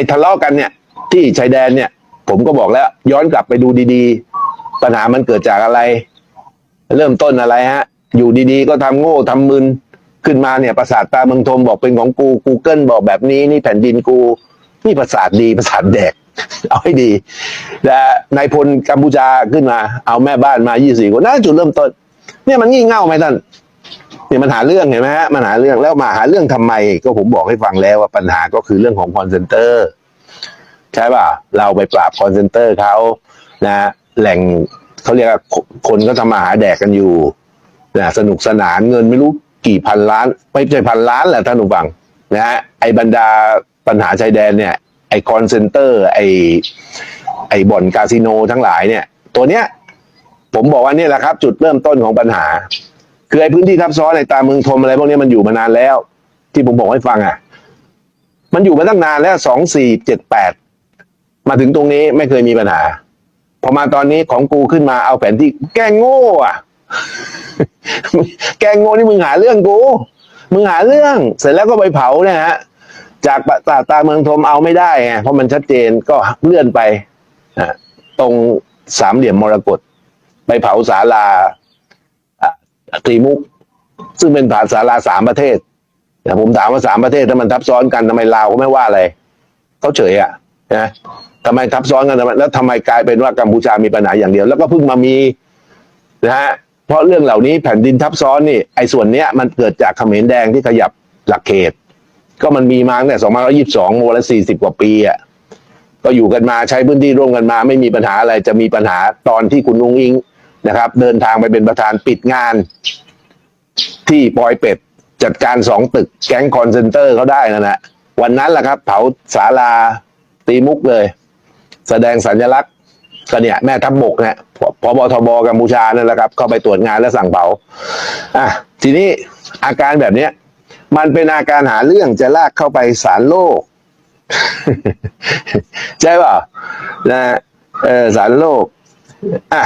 อ้ทะเลาะกันเนี่ยที่ชายแดนเนี่ย ผมก็บอกแล้ว ย้อนกลับไปดูดีๆ ปัญหามันเกิดจากอะไร เริ่มต้นอะไรฮะ อยู่ดีๆ ก็ทำโง่ทำมึนขึ้นมาเนี่ยประสาทตาเมืองทมบอกเป็นของกู Google บอกแบบนี้นี่แผ่นดินกู นี่ประสาทดีประสาทแดก เอาให้ดีแต่นายพลกัมพูชาขึ้นมา เอาแม่บ้านมา24คนนั่นจุดเริ่มต้น เนี่ยมันงี่เง่าไหมท่าน เนี่ยมันหาเรื่องเห็นไหมฮะมันหาเรื่องแล้วมาหาเรื่องทำไม ก็ผมบอกให้ฟังแล้วว่าปัญหาก็คือเรื่องของคอนเซนเตอร์ใช่ป่ะ เราไปปราบคอนเซนเตอร์เขานะแหล่งเขาเรียกว่าคนก็ทำมาหาแดกกันอยู่นะสนุกสนานเงินไม่รู้กี่พันล้าน ไม่ใช่พันล้านแหละท่านผู้ฟังนะฮะไอ้บรรดาปัญหาชายแดนเนี่ย ไอ้คอนเซนเตอร์ ไอ้ไอ้บ่อนคาสิโนทั้งหลายเนี่ย ตัวเนี้ย ผมบอกว่านี่แหละครับ จุดเริ่มต้นของปัญหา คือไอ้พื้นที่ทับซ้อนในตามเมืองทมอะไรพวกนี้มันอยู่มานานแล้ว ที่ผมบอกให้ฟังอะ มันอยู่มาตั้งนานแล้วสองสี่เจ็ดแปดมาถึงตรงนี้ไม่เคยมีปัญหาพอมาตอนนี้ของกูขึ้นมาเอาแผนที่แกงโง่ อะ แกงโง่นี่มึงหาเรื่องกูมึงหาเรื่อง เสร็จแล้วก็ไปเผาเนี่ยฮะจากปตาตาเมืองทมเอาไม่ได้ไงเพราะมันชัดเจนก็เลื่อนไปอะตรงสามเหลี่ยมมรกตไปเผาศาลา ตรีมุก ซึ่งเป็นผ่านศาลาสามประเทศ แต่ผมถามว่าสามประเทศถ้ามันทับซ้อนกันทำไมลาวก็ไม่ว่าอะไรเขาเฉยอะนะทำไมทับซ้อนกันทำไมแล้วทำไมกลายเป็นว่ากัมพูชามีปัญหาอย่างเดียว แล้วก็เพิ่งมามีนะฮะเพราะเรื่องเหล่านี้แผ่นดินทับซ้อนนี่ไอ้ส่วนเนี้ยมันเกิดจากเขมรแดงที่ขยับหลักเขต ก็มันมีมาตั้งแต่2522โมละ40กว่าปีอะก็อยู่กันมาใช้พื้นที่ร่วมกันมา ไม่มีปัญหาอะไรจะมีปัญหาตอนที่คุณนุ้งอิง นะครับ เดินทางไปเป็นประธานปิดงาน ที่ปอยเป็ด จัดการสองตึกแก๊งคอนเซนเตอร์เขาได้นั่นแหละวันนั้นแหละครับ เผาศาลาตีมุกเลย แสดงสัญลักษณ์ก็เนี่ยแม่ทัพบกเนี่ยพบทบกัมพูชานั่นแหละครับ เข้าไปตรวจงานและสั่งเผาอะทีนี้อาการแบบเนี้ย มันเป็นอาการหาเรื่องจะลากเข้าไปศาลโลก ใช่ป่ะนะเออศาลโลกอะ